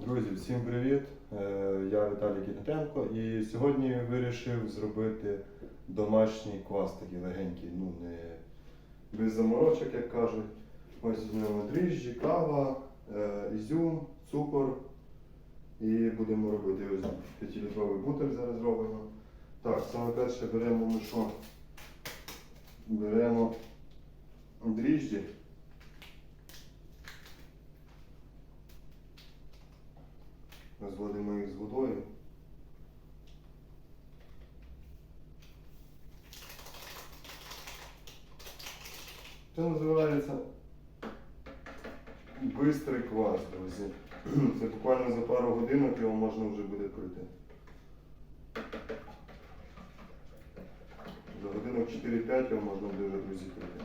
Друзі, всім привіт! Е, Я Віталій Кінатенко і сьогодні вирішив зробити домашній квас такий легенький, ну не без заморочок, як кажуть. Ось візьмемо дріжджі, кава, е, ізюм, цукор. І будемо робити ось 5-літровий бутер зараз робимо. Так, саме перше беремо ми що? Беремо дріжджі. Розводимо їх з водою. Це називається бистрий квас, друзі. Це буквально за пару годинок його можна вже буде пити. За годинок 4-5 його можна буде вже, друзі, пити.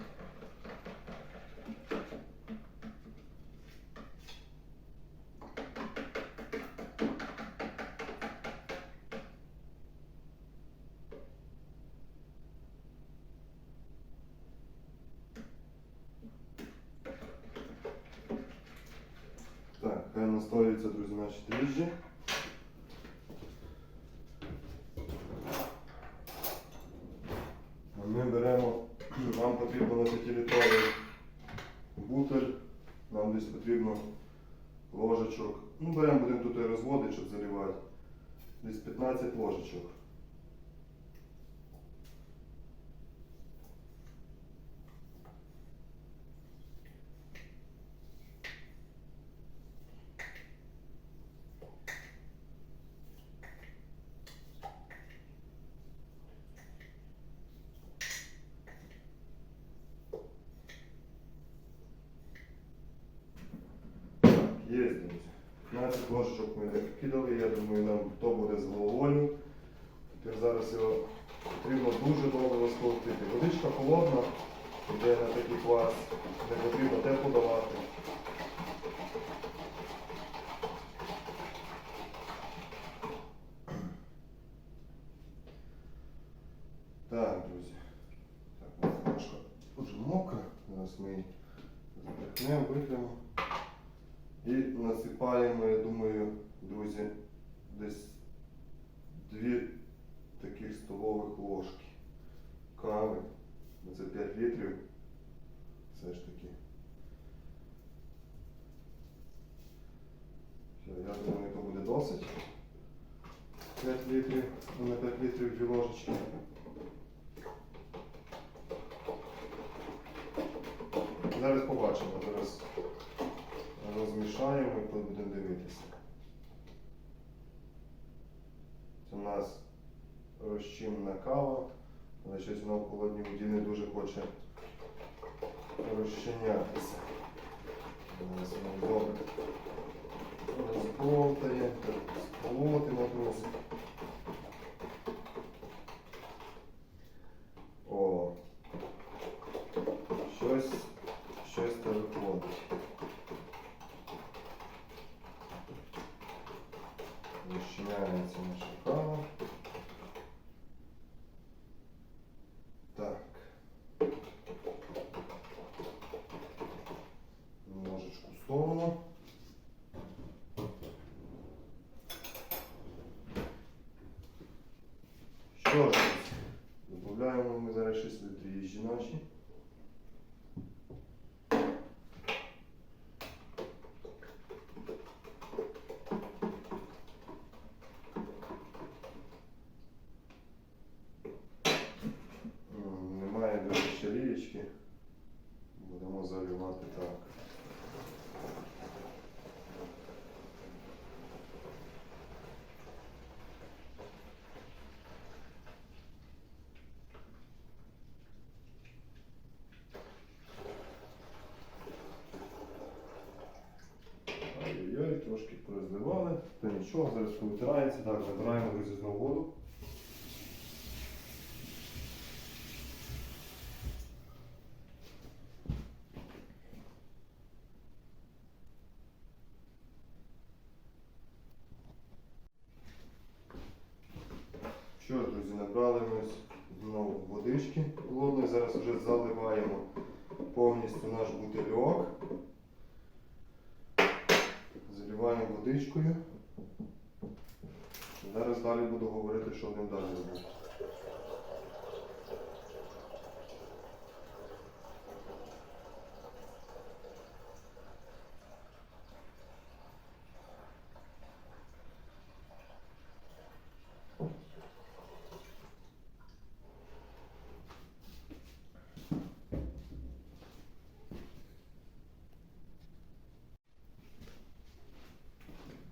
Настоюються, друзі, наші дріжджі. Ми беремо, нам потрібно на 5-літровий бутель, нам десь потрібно ложечок. Ну, беремо, будемо тут і розводити, щоб заливати. Десь 15 ложечок. Є, друзі. 15 ложечок ми не кидали, я думаю, нам то буде з головою. Тепер зараз його потрібно дуже довго розколотити. Водичка холодна, йде на такий квас, не потрібно тепло давати. Так, друзі. Так, дуже мокра. Зараз ми її затряхнемо, витримо. І насипаємо, я думаю, друзі, десь дві таких столових ложки кави. Це 5 літрів. Все ж таки. Все, я думаю, то буде досить. 5 літрів, ну, на 5 літрів дві ложечки. Зараз побачимо, зараз розмішаємо і будемо дивитися. Це у нас розчинна кава, але щось воно в холодній воді не дуже хоче розчинятися. Зараз воно добре розболтає, сполотимо друзі. О, щось, щось та виходить. Розчиняється наша кава. Так. Ложечку сторону. Що ж, додаємо ми зараз 6 літрів жіночі. М, Немає дуже ще лієчки. Будемо заливати так. Ой-ой-ой, трошки порозливали, то нічого, зараз повитирається. Так, набираємо друзі воду. Що ж, друзі, набрали ми знову водички холодної. Зараз вже заливаємо повністю наш бутильок. Заливаємо водичкою. Зараз далі буду говорити, що ним далі робити.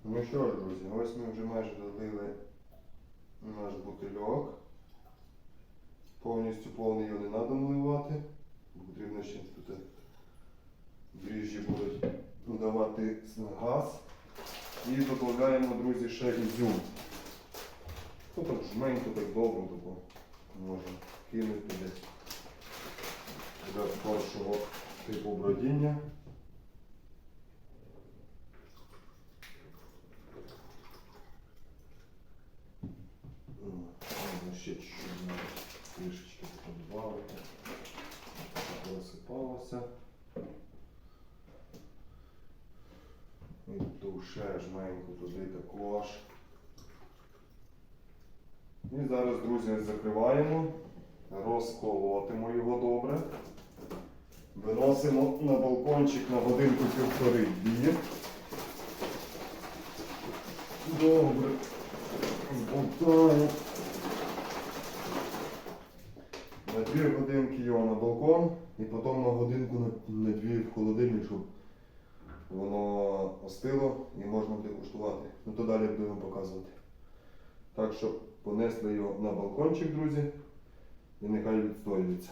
Ну що ж, друзі, ось ми вже майже долили наш бутильок. Повністю повний його не треба наливати. Потрібно ще тут дріжджі будуть додавати газ. І додаємо, друзі, ще ізюм. Ну так жменько, так добре тако можна кинути десь для першого типу бродіння. Ще жменьку туди також. І зараз, друзі, закриваємо, розколотимо його добре. Виносимо на балкончик на годинку півтори дві. Добре. Зболтаємо. На дві годинки його на балкон і потім на годинку на, на дві в холодильник, щоб воно остило і можна буде куштувати. Ну то далі будемо показувати. Так що понесли його на балкончик, друзі, і нехай відстоюється.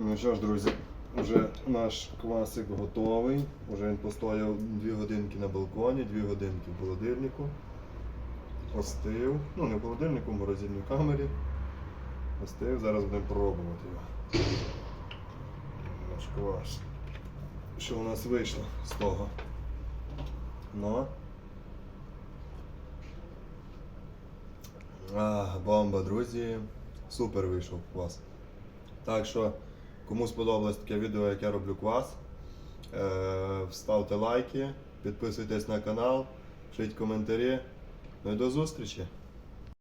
Ну що ж, друзі, вже наш квасик готовий. Вже він постояв 2 годинки на балконі, 2 годинки в холодильнику. Остив. Ну, не в холодильнику, в морозильній камері. Остив, зараз будемо пробувати його. Наш. Що у нас вийшло з того? Ну. А, бомба, друзі. Супер вийшов квас. Так що, кому сподобалось таке відео, як я роблю квас, е, ставте лайки, підписуйтесь на канал, пишіть коментарі. Ну і до зустрічі!